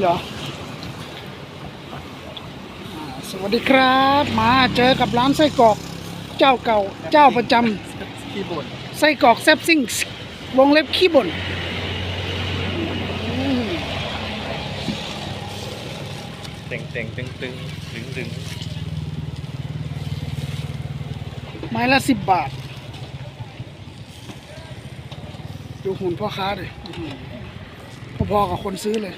เหรออ่าสวัสดีครับ มาเจอกับร้านไส้กรอกเจ้าเก่าเจ้าประจขี้บ่นำไส้กรอกแซบซิ่งวงเล็บขี้บ่นอืมเต็งเต็งตึงตึงดึงดึงไม้ละสิบบาท ดูหุ่นพ่อค้าเลยพอๆกับคนซื้อเลย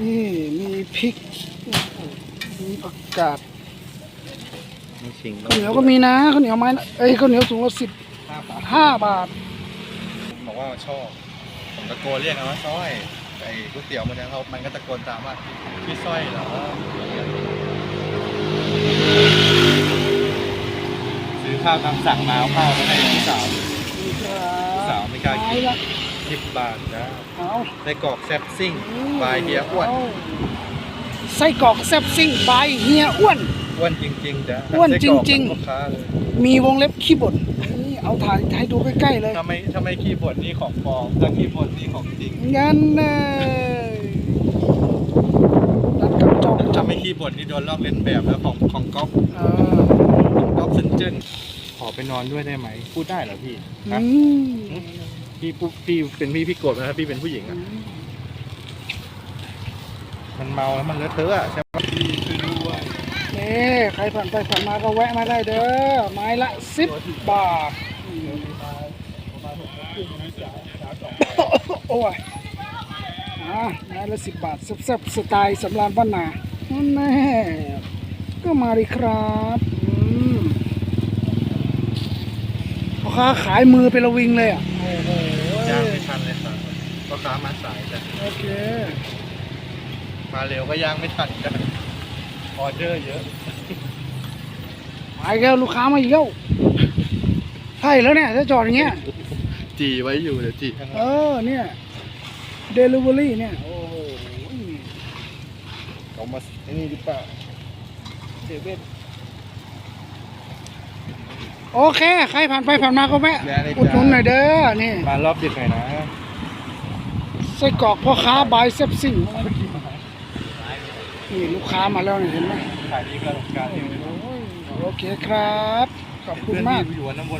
นี่ มีพริกโอ้โหมีผักกาดมีชิงข้าวเหนียวก็มีนะข้าวเหนียวไม้ละเอ้ยข้าวเหนียวถุงละสิบห้าบาทห้าบาท บอกว่าชอบผมตะโกนเรียกนะว่าสร้อยไอ้ก๋วยเตี๋ยวมันเนี่ยเขามันก็ตะโกนตามว่าพี่สร้อยเหรอซื้อข้าวตามสั่งมาเอาข้าวไปให้พี่สาวนี่ครัพี่สาวบไม่กล้ากินไม้ละสิบบาทจ้าเอาไส้กรอกแซ่บซิ่งบายเฮียอ้วนา ไส้กรอกแซ่บซิ่งบายเฮียอ้วน อ้วนจริงๆจ้าอ้วนจริงๆ ลูกค้าเลยมีวงเล็บขี้บ่นนี่เอาถ่ายให้ดูใกล้ๆเลยถ้าไม่ถ้าไม่ขี้บ่นนี่ของปลอมถ้าขี้บ่นนี่ของจริงงั้นเลยนัดกับเจ้าประถ้าจำไม่ขี้บ่นนี่โดนลอกเลียนแบบแล้วของของก๊อฟเออก๊อฟเซนเจนขอไปนอนด้วยได้ไหมพูดได้เหรอพี่อืฮะมพี่ปุ๊บพี่เป็นพี่พี่โกรธไหมถ้าพี่เป็นผู้หญิงอะ มันเมาแล้วมันเลอะเทอะอะใช่ไหมพี่ช่วยด้วยนี่ใครผ่านไปผ่านมาก็แวะมาได้เด้อไม้ละสิบบาทโอ้ยอะไม้ละสิบบาทแซ่บๆสไตล์สำรานบ้านนานั่นแน่ก็มาดิครับอืมพ่อค้าขายมือเป็นระวิงเลยอะโอ้โหย่างไม่ทันเลยครับก็ค้ามาสายจ้ะโอเค มาเร็วก็ย่างไม่ทันจ้ะออเดอร์เยอะไปแล้วลูกค้ามาอีกแล้วใช่แล้วเนี่ยถ้าจอดอย่างเงี้ย จีไว้อยู่เดี๋ยวจีข้างหเอลังอเนี่ยเดลิเวอรี่เนี่ยโอ้โหเขามาไอ้นี่หรือเปล่าเซเว่น โอเค ใครผ่านไปผ่านมาก็แวะอุดหนุนหน่อยเด้อนี่มารอบดึกหน่อยนะไส้กรอกพ่อค้าบายเซฟซิ่ง นี่ลูกค้ามาแล้วเนี่ยเห็นไหมขายดีกระดกการเองเลยโอ้ยโอเคครับ ขอบคุณมากเพื่อนที่อยู่วันน้ำวน